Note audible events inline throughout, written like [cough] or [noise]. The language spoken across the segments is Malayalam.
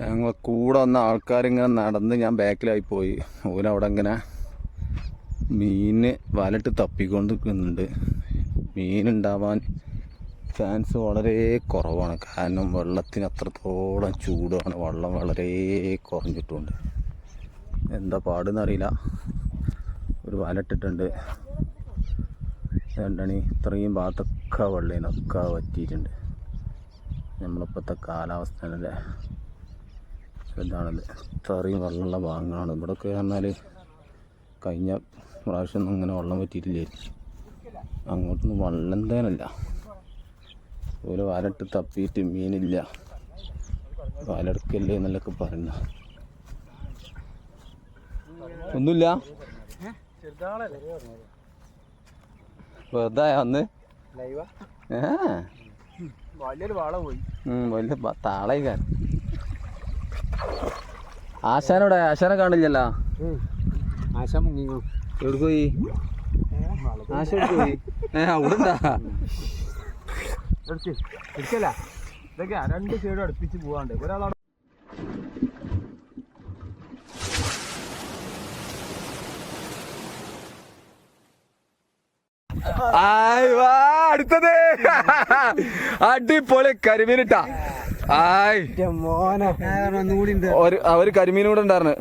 ഞങ്ങൾ കൂടെ വന്ന ആൾക്കാരിങ്ങനെ നടന്ന് ഞാൻ ബാക്കിലായി പോയി. ഓരവിടെ ഇങ്ങനെ മീന് വലട്ട് തപ്പിക്കൊണ്ട് നിൽക്കുന്നുണ്ട്. മീനുണ്ടാവാൻ ചാൻസ് വളരെ കുറവാണ്. കാരണം വെള്ളത്തിന് അത്രത്തോളം ചൂടാണ്. വെള്ളം വളരെ കുറഞ്ഞിട്ടുണ്ട്. എന്താ പാടെന്ന് അറിയില്ല ഒരു വലട്ടിട്ടുണ്ട്. രണ്ടണി ഇത്രയും ഭാഗത്തൊക്കെ വെള്ളത്തിനൊക്കെ പറ്റിയിട്ടുണ്ട് നമ്മളിപ്പോഴത്തെ കാലാവസ്ഥയുടെ ഇതാണത് ഇത്രയും വെള്ളമുള്ള ഭാഗങ്ങളാണ്. ഇവിടെയൊക്കെ പറഞ്ഞാൽ കഴിഞ്ഞ പ്രാവശ്യം ഒന്നും ഇങ്ങനെ വെള്ളം പറ്റിയിട്ടില്ലായിരുന്നു അങ്ങോട്ടൊന്നും വെള്ളം തേനല്ല. ഒരു വലട്ട് തപ്പിയിട്ട് മീനില്ല. വലെടുക്കല്ലേ എന്നല്ലൊക്കെ പറയുന്ന. ഒന്നുമില്ല? വെറുതെ വന്ന് ഏ? വലിയൊരു വാള പോയി. വലിയ താളയിക്കാൻ ആശാനോടെ ആശാനെ കാണില്ലല്ലോ. ആശ മുങ്ങിങ്ങോ എവിടെ പോയി? ആശ പോയി? ഏ അവിടെ ഇതൊക്കെ രണ്ട് സൈഡും അടുപ്പിച്ച് പോവാണ്ട്. ഒരാളവിടെ അടുത്തത്. അടിപൊളി കരിമീനിട്ടാ ഒരു അവർ കരിമീൻ കൂടെ ഉണ്ടായിരുന്നു.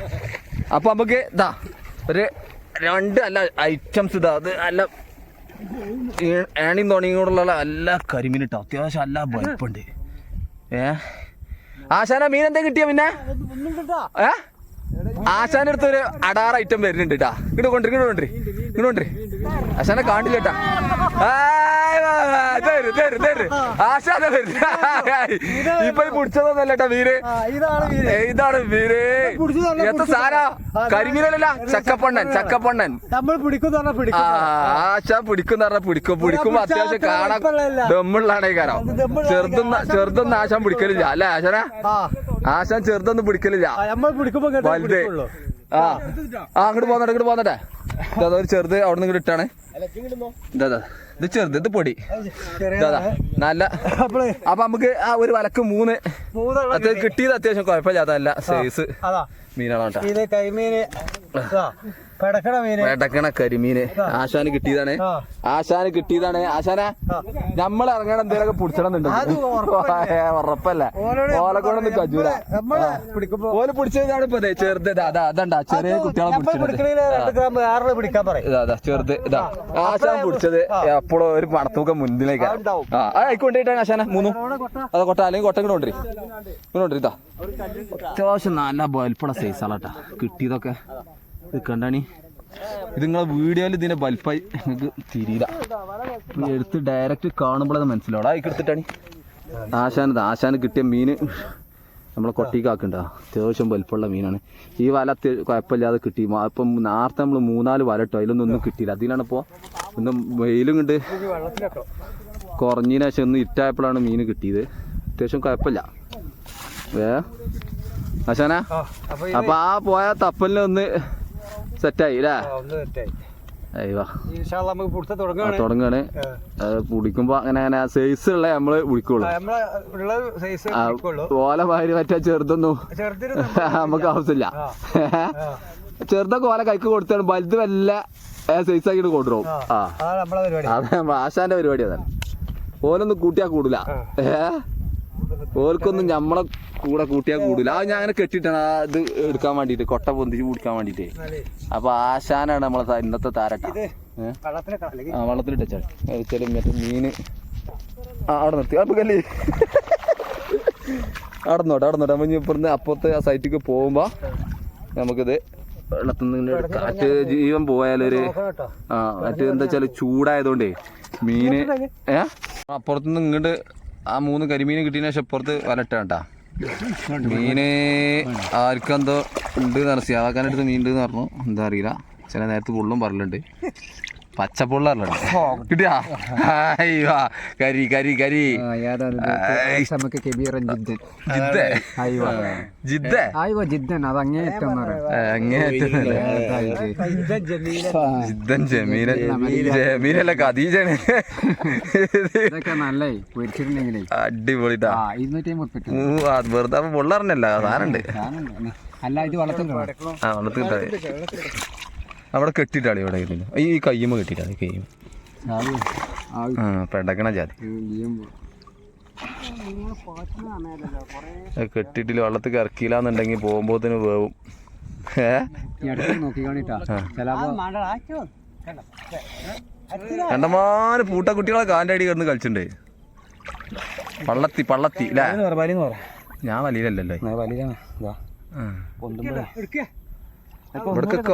അപ്പൊ നമുക്ക് ഇതാ ഒരു രണ്ട് അല്ല ഐറ്റംസ് ഇതാ. അത് അല്ല ഏണിയും തോണിയും കൂടെ ഉള്ള നല്ല കരിമീൻ ഇട്ടോ അത്യാവശ്യം അല്ല വലിപ്പുണ്ട്. ഏ? ആശാന മീൻ എന്താ കിട്ടിയ പിന്നെ? ഏ? ആശാന്റെ അടുത്ത് ഒരു അടാറ് ഐറ്റം വരുന്നുണ്ട് കേട്ടാ ഇങ്ങോട്ട് കൊണ്ടിരി ഇങ്ങോട്ട് കൊണ്ടിരി ഇങ്ങോട്ട് കൊണ്ടിരി ആശാനെ കാണില്ല കേട്ടാ ആശാന ഇപ്പൊ പിടിച്ചതൊന്നല്ല കേട്ടോ വീര് ഇതാണ് വീര് എത്ര സാര കരിമീനല്ല ചക്കപ്പൊണ്ണൻ ചക്കപ്പൊണ്ണൻ നമ്മൾ പിടിക്കും പിടിക്കും ആശ പിടിക്കുന്ന പറഞ്ഞ പിടിക്കും പിടിക്കുമ്പോ അത്യാവശ്യം കാണാൻ ദമ്മുള്ളാണേ ദമ്മുള്ളാണ് ഈ കാരം അത് ദമ്മുള്ള ചെറുതൊന്നും ചെറുതൊന്നും ആശാൻ പിടിക്കലില്ല അല്ലെ ആശാന ആശാൻ ചെറുതൊന്നും പിടിക്കലില്ല വലുത് ആ ആ അങ്ങോട്ട് പോന്നട്ടെ ഇങ്ങോട്ട് പോന്നട്ടെ ഒരു ചെറുത് അവിടെ നിന്ന് ഇങ്ങോട്ട് ഇട്ടാണ് ഇതാ ഇതാ. ചെറുത് ഇത് പൊടി. നല്ല. അപ്പൊ നമുക്ക് ആ ഒരു വലക്ക് മൂന്ന്. അത്യാവശ്യം അത് കിട്ടിയത് അത്യാവശ്യം കുഴപ്പമില്ലാത്തല്ല സൈസ് മീനാണ് പെടക്കണ കരിമീന്. ആശാന് കിട്ടിയതാണ്. ആശാന് കിട്ടിയതാണ്. ആശാന നമ്മൾ ഇറങ്ങണം എന്തെങ്കിലുമൊക്കെ പിടിച്ചണമെന്നുണ്ട് അത് ഉറപ്പല്ലേ? ഉറപ്പല്ല? ഓലോട് ഓലെ കൊണ്ടൊന്നും കജൂല. ഓല പിടിച്ചതാണ് ഇപ്പൊ ചെറുത് അതാ അതാ അതാണ്ടാ ചെറിയ കുട്ടികളെ പിടിച്ചത് ചെറുത് ഇതാ. ആശാൻ പിടിച്ചത്. എപ്പോഴും ഒരു പണത്തൂക്കം മുന്നിലേക്ക്. ആ ആ ആയിക്കൊണ്ടിട്ടാണ് ആശാന മൂന്ന്. അതെ കൊട്ട അല്ലെങ്കിൽ കൊട്ട ഇങ്ങോട്ട് കൊണ്ടിരി ഇങ്ങോട്ട് ഇതാ. അത്യാവശ്യം നല്ല ബൽപ്പുള്ള സൈസ് ആളാട്ടാ കിട്ടിയതൊക്കെ നിൽക്കണ്ടാണി കണ്ടാണി ഇത് നിങ്ങളെ വീഡിയോയിൽ ഇതിന്റെ ബൽപ്പായി നിങ്ങൾക്ക് തിരിയില്ല എടുത്ത് ഡയറക്റ്റ് കാണുമ്പോഴത് മനസ്സിലാവും. ആയിക്ക് എടുത്തിട്ടാണ്. ആശാനത് ആശാന് കിട്ടിയ മീന് നമ്മളെ കൊട്ടിക്കാക്കുണ്ടോ അത്യാവശ്യം വലിപ്പമുള്ള മീനാണ്. ഈ വല കുഴപ്പമില്ലാതെ കിട്ടി. അപ്പം ഇപ്പം നേരത്തെ നമ്മൾ മൂന്നാൽ വല ഇട്ടു. അതിലൊന്നും ഒന്നും കിട്ടിയില്ല. അതിലാണ് ഇപ്പോൾ ഒന്നും വെയിലും കണ്ട് കുറഞ്ഞതിന് ശേഷം ഒന്ന് ഇറ്റായപ്പോഴാണ് മീൻ കിട്ടിയത്. അത്യാവശ്യം കുഴപ്പമില്ല. ഏ അശാന അപ്പൊ ആ പോയ തപ്പലിന് ഒന്ന് സെറ്റായി അല്ലേ തുടങ്ങാണ് പിടിക്കുമ്പോ അങ്ങനെ അങ്ങനെ സൈസ് ഉള്ള നമ്മൾ വിളിക്കുള്ളൂ ഓല മാതിരി പറ്റാ ചെറുതൊന്നും [laughs] നമുക്ക് ആവശ്യമില്ല. [laughs] ചെറുതൊക്കെ ഓല കൈക്ക് കൊടുത്താണ്. വലുത് വല്ല സൈസ് ആക്കിയിട്ട് കൊണ്ടുവരും. ആ. നമ്മളെ അതെ നമ്മളെ ആശാന്റെ പരിപാടി അതാണ്. ഓലൊന്നും കൂട്ടിയാ കൂടില്ല. ഏ? ഓർക്കൊന്നും ഞമ്മളെ കൂടെ കൂട്ടിയാ കൂടില്ല അത് ഞാൻ അങ്ങനെ കെട്ടിട്ടാണ് ആ ഇത് എടുക്കാൻ വേണ്ടിട്ട് കൊട്ട പൊന്തിച്ച് കുടിക്കാൻ വേണ്ടിട്ട് അപ്പൊ ആശാനാണ് നമ്മളെ ഇന്നത്തെ താരട്ട. ആ വെള്ളത്തിലിട്ട വെച്ചാൽ മറ്റേ മീന്. ആ അവിടെ നിർത്തി. അപ്പൊ കല്ലേ. അവിടെ നോട്ടെ അവിടെ നോട്ടെ അപ്പൊ ഇപ്പുറത്ത് അപ്പുറത്തെ ആ സൈറ്റിക്ക് പോകുമ്പോ നമുക്കിത് വെള്ളത്തിൽ നിന്ന് കാറ്റ്. മറ്റ് ജീവൻ പോയാലൊരു ആ മറ്റേ എന്താ വെച്ചാൽ ചൂടായതുകൊണ്ടേ മീന് ഏ? അപ്പുറത്തുനിന്ന് ഇങ്ങോട്ട് ആ മൂന്ന് കരിമീൻ കിട്ടിയതിന് ശേഷം അപ്പുറത്ത് വലട്ടാ മീന് ആർക്കെന്തോ ഉണ്ട് എന്ന് പറഞ്ഞു സിയാവാക്കാനടുത്ത് മീൻ ഉണ്ട് എന്ന് പറഞ്ഞു. എന്താ അറിയില്ല. ചില നേരത്ത് പുള്ളും പറയലുണ്ട് പച്ചപ്പുള്ളല്ലേ കിട്ടിയാ? അയ്യോ കരി കരി കരി. അടിപൊളിട്ടാ വെറുതെ അല്ല ഇത് വളർത്തുണ്ടോ ആ വെള്ളത്തിൽ കിട്ടാതെ അവിടെ കെട്ടിട്ടാണ് ഇവിടെ ഇരുന്നു. ഈ കയ്യുമ്പോ കെട്ടിട്ടാ കയ്യും ആ പെടക്കണ ജാതി കെട്ടിട്ടില്ല വെള്ളത്തിൽ ഇറക്കിയില്ലാന്നുണ്ടെങ്കിൽ പോകുമ്പോത്തിന് വേവും. കണ്ടമാന് പൂട്ട കുട്ടികളെ കാലിന്റെ അടി കിടന്ന് കളിച്ചിട്ടുണ്ട്. പള്ളത്തി പള്ളത്തി ഞാൻ ഞാൻ വലിയല്ലോ ഇവിടക്കൊക്കെ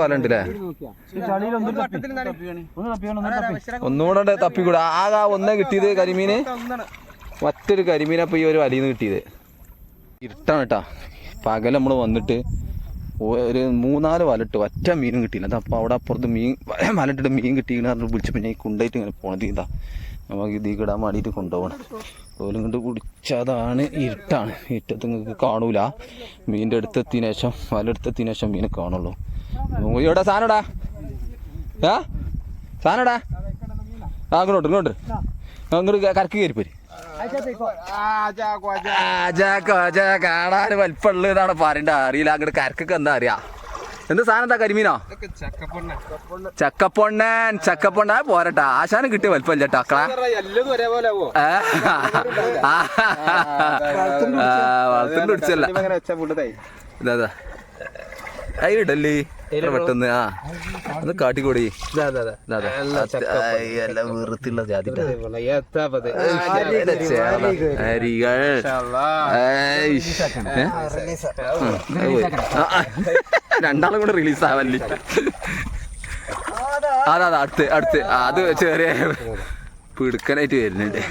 ഒന്നുകൂടെ തപ്പിക്കൂടെ ആകെ ഒന്നേ കിട്ടിയത് കരിമീന്? മറ്റൊരു കരിമീനപ്പൊ ഈ ഒരു വലിയ കിട്ടിയത്. ഇരുട്ടാണ് കേട്ടാ. പകൽ നമ്മൾ വന്നിട്ട് ഒരു മൂന്നാൽ വലട്ട് ഒറ്റ മീനും കിട്ടിയില്ല. അതപ്പോൾ അവിടെ അപ്പുറത്ത് മീൻ വലട്ടിട്ട് മീൻ കിട്ടിയെന്ന് പറഞ്ഞ് വിളിച്ചപ്പോൾ ഞാൻ കൊണ്ടായിട്ട് ഇങ്ങനെ പോണത് ഇതാ. നമുക്ക് ഇതീ കിടാൻ വേണ്ടിയിട്ട് കൊണ്ടുപോകണം ഓലും കൊണ്ട് കുടിച്ചതാണ് ഇരുട്ടാണ്. ഇരുട്ടത്ത് നിങ്ങൾക്ക് കാണൂല. മീനിന്റെ അടുത്തെത്തിയതിനു ശേഷം വലടുത്തെത്തിയതിനു ശേഷം മീനെ കാണുള്ളൂ. ഇവിടെ സാധനടാ. ഏ സാധനടാ. ആ ഇങ്ങോട്ട് ഇങ്ങോട്ട്. അങ്ങോട്ട് കരക്ക് കയറിപ്പോര് കാണാൻ വലിപ്പമുള്ള ഇതാണ് പറയണ്ട അറിയില്ല അങ്ങോട്ട് കരക്കൊക്കെ എന്താ അറിയാ? എന്ത് സാധനം എന്താ കരിമീനോ? ചക്കപ്പൊണ്ണൻ ചക്കപ്പൊണ്ണ പോരട്ടാ. ആശാനം കിട്ടിയ വലിപ്പമില്ല ആവോ വളർത്തുണ്ട് പിടിച്ചല്ല. ഇതാ. ഇതാ അത് ഇടല്ലേ ഇത്ര പെട്ടെന്ന്? ആ ഒന്ന് കാട്ടിക്കൊടി. വെറുത്തുള്ള ജാതി അരികൾ ആ. രണ്ടാളും കൂടെ റിലീസ് ആവല്ലേ? അതാ അതാ അടുത്ത് അടുത്ത്. അത് ചെറിയ പിടുക്കനായിട്ട് വരുന്നുണ്ട്.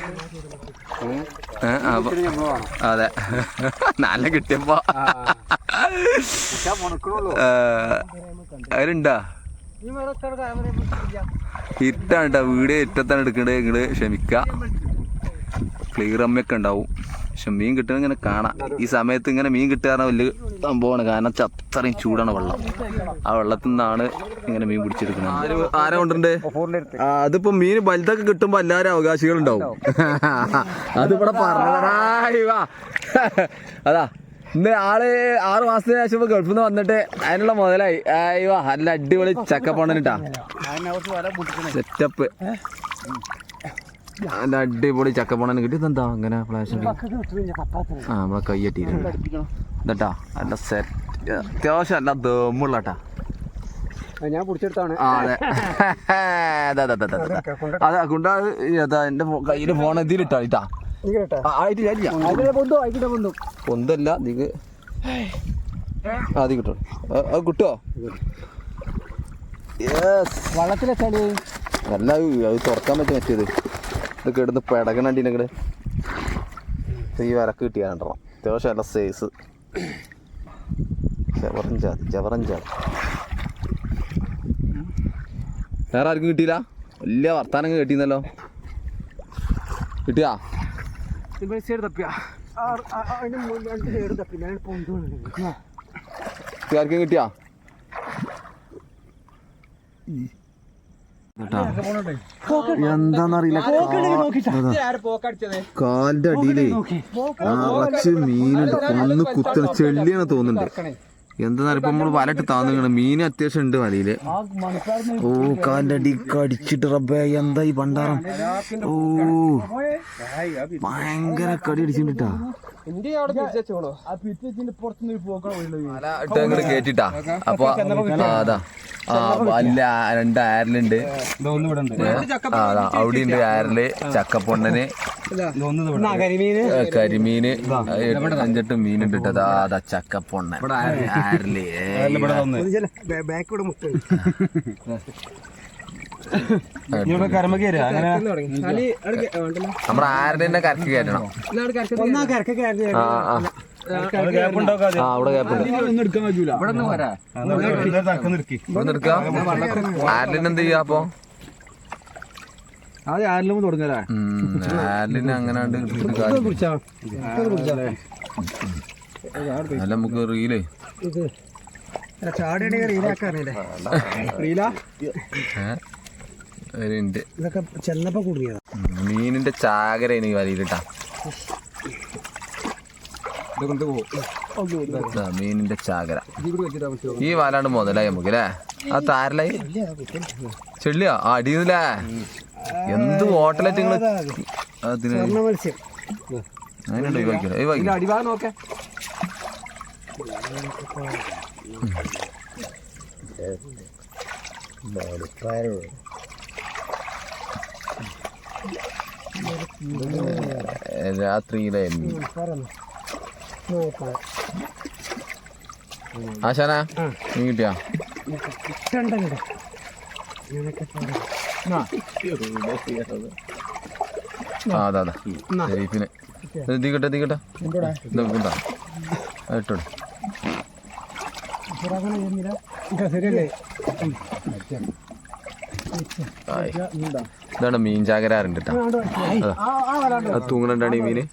അതെ. നല്ല കിട്ടിയപ്പോ. അതിലുണ്ടാ? ഇരുട്ടാണ് കേട്ടോ വീട് ഏറ്റത്താണ് എടുക്കണ്ടത് നിങ്ങൾ ക്ഷമിക്ക. ക്ലിയർ അമ്മയൊക്കെ ഉണ്ടാവും. പക്ഷെ മീൻ കിട്ടണ ഇങ്ങനെ കാണാം. ഈ സമയത്ത് ഇങ്ങനെ മീൻ കിട്ടുക വലിയ സംഭവമാണ്. കാരണം വെച്ചാൽ അത്രയും ചൂടാണ് വെള്ളം. ആ വെള്ളത്തിൽ നിന്നാണ് ഇങ്ങനെ മീൻ പിടിച്ചെടുക്കുന്നത് ആരാ കൊണ്ടുണ്ട് ആ, അതിപ്പോ മീൻ വലുതൊക്കെ കിട്ടുമ്പോ എല്ലാരും അവകാശികളുണ്ടാവും. [laughs] അതിവിടെ പറഞ്ഞതാ. [laughs] അതാ. ഇന്ന് ആൾ ആറ് മാസത്തിന് ശേഷം ഗൾഫിൽ നിന്ന് വന്നിട്ട് അതിനുള്ള മുതലായി. അയ്യോ നല്ല അടിപൊളി ചക്കപ്പണ്ണനിട്ടാ സെറ്റപ്പ് നല്ല അടിപൊളി ചക്കപ്പണ്ണന് കിട്ടി. എന്താ അങ്ങനെ ഫ്ലാഷ് ആ നമ്മളെ കൈയ്യട്ടിയിട്ടുണ്ട് ഇതട്ടാ നല്ല സെറ്റ് അത്യാവശ്യം നല്ല ദമ്മുള്ളട്ടാ. ഞാൻ പിടിച്ചെടുത്താണ്. [laughs] അതെ. അതെ അതെ അതെ അതെ അതെ. കൊണ്ടാ എന്റെ കയ്യിൽ ഫോൺ ഇതിലിട്ടാ ഇട്ടാ ആ, ആദ്യം കിട്ടും. അത് കിട്ടോ? വള്ളത്തിലെ ചളി. അല്ല അത് തുറക്കാൻ പറ്റും മറ്റേത്. ഇത് കിടന്ന് പെടകണണ്ടി നിങ്ങട് ഈ വരക്ക് കിട്ടിയാണ്ടോ അത്യാവശ്യം നല്ല സൈസ് ജവറഞ്ചാതി ജവറഞ്ചാതി വേറെ ആർക്കും കിട്ടിയില്ല? വലിയ വർത്താനം കേട്ടിന്നല്ലോ കിട്ടിയാ? സൈഡ് തപ്പിയാ അതിന്റെ രണ്ട് സൈഡ് തപ്പി ഞാൻ പൊന്തോണ്ട് ആർക്കും കിട്ടിയാ എന്താന്നറിയില്ല കാലിന്റെ അടിയിലേ നിറച്ച് മീനുണ്ട് ഒന്ന് കുത്തണ ചെള്ളിയാണ് തോന്നുന്നുണ്ട് എന്താന്ന് ഇപ്പൊ നമ്മൾ വലട്ട് താന്നിങ്ങനെ മീൻ അത്യാവശ്യം ഉണ്ട് വലയിൽ. ഓ കാലിന്റെ അടി കടിച്ചിട്ട് റബ്ബേ എന്താ ഈ പണ്ടാറം ഓ. ഭയങ്കര കടി അടിച്ചിട്ടാ എന്റെ അവിടെ തിരിച്ചോളൂ ആ പിരിച്ചെച്ചിന്റെ പുറത്തുനിന്ന് പോക്കണം ഇട്ടങ്ങട് കേട്ടിട്ടാ അപ്പൊ ആ, അതാ. ആ വല്ല രണ്ട് ആരലുണ്ട് അവിടെ ഉണ്ട്. ആരൽ ചക്കപ്പൊണ്ണന് കരിമീന്? അഞ്ചെട്ട് മീനുണ്ട് കേട്ടോ. അതാ ചക്കപ്പൊണ്ണൻ ആരൽ മുട്ട [laughs] നമ്മുടെ ആരുടെ കരക്ക് കയറ്റണം. ആ അവിടെ ഗ്യാപ്പുണ്ട് ആരലിന് എന്ത് ചെയ്യാ അപ്പൊ? ആദ്യം ആരിലും തുടങ്ങലേ ആലിന് അങ്ങനെ അല്ല നമുക്ക് റീലേ. ചാടിയുടെ റീലാക്കാറില്ലേ റീല? ഇതൊക്കെ ചെന്നപ്പോൾ കുടുങ്ങിയതാ. മീനിന്റെ ചാകര എനിക്ക് വലിയിട്ടാ മീനിന്റെ ചാകര. ഈ വാലാണ്ട് മുതലായി നമുക്ക് അല്ലേ ആ താരലായി? ചെള്ളിയോ? ആ അടിയുന്നില്ലേ? എന്ത് ഹോട്ടലായിട്ട് നിങ്ങൾ അതിന് സ്വർണ മത്സ്യം. അതിനുണ്ട് ഒഴിവാക്കിയോ ഒഴിവാക്കി നോക്കേ രാത്രിയിലെ ആശാന നീ കിട്ടിയാ? അതാ അതാ. ഷെരീഫിന് എത്തിക്കട്ടെ എത്തിക്കട്ടെ ഇതാ ഇട്ടോട് ശരിയല്ലേ? ആയി. ഇതാണ് മീൻ ചാകരാറുണ്ട് തൂങ്ങണ്ടാണ് ഈ മീന്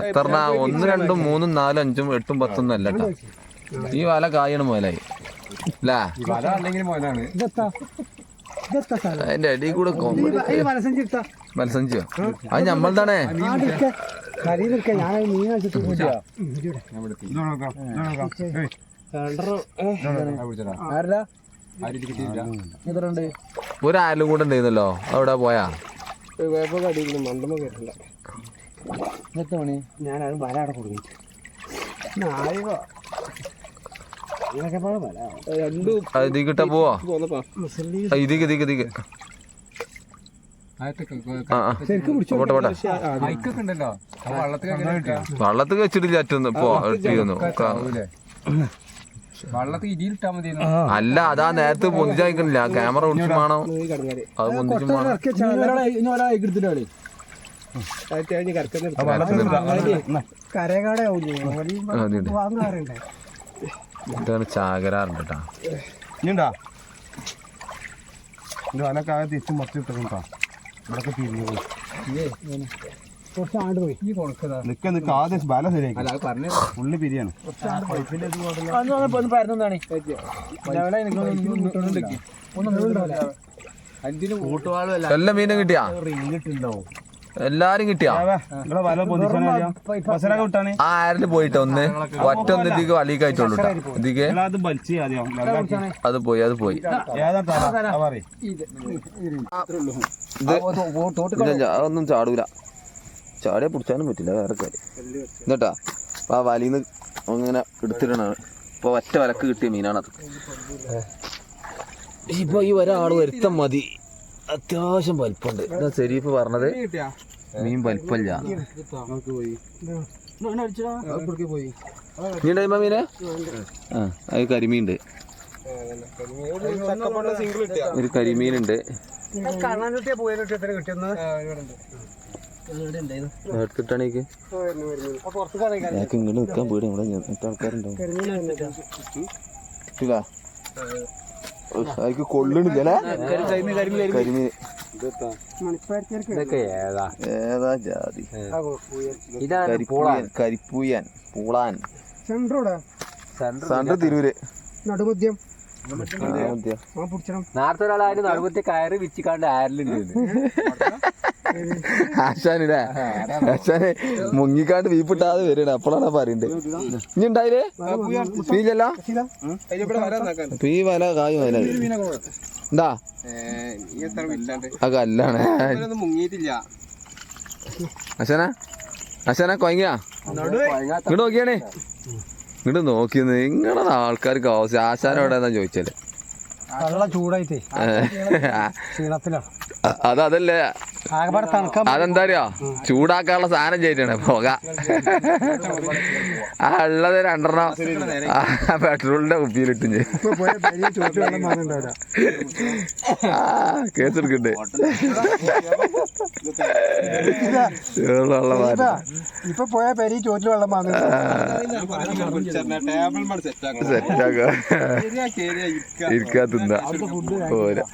എത്ര ഒന്ന് രണ്ടും മൂന്നും നാലും അഞ്ചും എട്ടും പത്തൊന്നും അല്ല കേട്ടോ ഈ വല കായണം മുതലായി. അല്ലേ അതിന്റെ അടി കൂടെ മത്സഞ്ചിയോ അത് നമ്മളതാണേ കരി നിൽക്ക ഞാൻ മീൻ വെച്ചിട്ട് ആരടാ? എത്രണ്ട് ആലും കൂടെ ഉണ്ടായിരുന്നല്ലോ. അവിടെ പോയാ? വെള്ളത്തിൽ അടിക്കുന്നു മണ്ടമ കേട്ടില്ല. എത്ര മണി? ഞാനത് വല അവിടെ കൊടുക്കും. നായകോ പോവോ? ഇതിക്ക് ഇതിക്ക് ഇതിക്ക്. വള്ളത്തിൽ വെച്ചിട്ട് പോ ഇട്ടിരുന്നു വള്ളത്തിൽ ഇതിലിട്ടാ മതി അല്ല അതാ നേരത്തെ പൊന്തിച്ചായിക്കണില്ല ക്യാമറ ഒളിച്ചു വേണോ അത് പൊന്തിച്ചുമാണോ വേണം ഇതാണ് ചാകരാറുണ്ട് കേട്ടാ ഇനിണ്ടാ തിരിച്ച് ഇവിടൊക്കെ തിരിഞ്ഞു പോയി. കുറച്ച് ആണ്ട് പോയി. ഈ കൊടുക്കതാ. നിക്ക നിക്ക ആദ്യം ബല ശരിയാക്കി. ഉള്ളി പിരിയാണ് പരന്നാണ് എല്ലാ മീനും കിട്ടിയാ? എല്ലാരും കിട്ടിയാ? ആ പോയിട്ട് ഒന്ന്? ഒറ്റ ഒന്ന് ഇതിക്ക് വലിയ ഇതിക്ക് അത് വലിച്ച് ആദ്യം അത് പോയി അത് പോയി. ഒന്നും ചാടൂല. ചാടിയാ പിടിച്ചാലും പറ്റില്ല വേറെ കാര്യം. എന്നിട്ടാ അപ്പൊ ആ വലിന്ന് അങ്ങനെ എടുത്തിടണാണ് ഇപ്പൊ ഒറ്റ വലക്ക് കിട്ടിയ മീനാണത്. ഇപ്പൊ ഈ ഒരാൾ വരുത്തം മതി. അത്യാവശ്യം വലിപ്പമുണ്ട് ഇതാ ശരീഫ് പറഞ്ഞത് മീൻ വലിപ്പല്ല. പോയി നീ ഉണ്ടായിമ്മ മീനെ? ആ അത് കരിമീനുണ്ട് ഒരു കരിമീനുണ്ട് ഞങ്ങൾക്ക് ഇങ്ങോട്ട് നിൽക്കാൻ പോയി ഇവിടെ ആൾക്കാരുണ്ടാവും? അതിക്ക് കൊള്ളണില്ല കരിമീൻ. ഏതാ? ജാതി? കരിപ്പൂയൻ കരിപ്പൂയൻ പൂളാൻ. സെൻട്രോടാ? സണ്ട് തിരൂര്. നടുമദ്യം നേരത്തെ ഒരാളാര് നടുവത്തെ കയറി വിച്ചിക്കാണ്ട് ആരിലുണ്ട് [laughs] ആശാനില്ലേ? ആശാന് മുങ്ങിക്കാണ്ട് വീപ്പിട്ടാതെ വരണ അപ്പോഴാണ് പറയണ്ട് ഇനി ഉണ്ടായില്ലേ? പീലല്ല പീ വല കായ് വല. എന്താ? ആ കല്ലാണ്. അശാന അശാന കൊയങ്ങിയാ ഇങ്ങോട്ട് നോക്കിയാണേ. ഇങ്ങോട്ട് നോക്കിയെന്ന് നിങ്ങളത് ആൾക്കാർക്ക് ആവശ്യം. ആശാന എവിടെയെന്നാ ചോദിച്ചല്ലേ വെള്ളം ചൂടായിട്ടേ. അതല്ലേ. അതെന്താ അറിയോ ചൂടാക്കാനുള്ള സാധനം ചെയ്തിട്ടാണ് പോക. ആ ഉള്ളത് രണ്ടെണ്ണം ആ പെട്രോളിന്റെ കുപ്പിയിലിട്ടും ചെയ്യും കേസെടുക്കണ്ട്. വെള്ളം ഇപ്പൊ പോയ പെരി ചോറ്റ് വെള്ളം വാങ്ങുന്നു ടേബിൾ സെറ്റ് സെറ്റാക്കുക ഇരിക്കാ. തിന്ന. പോരാ.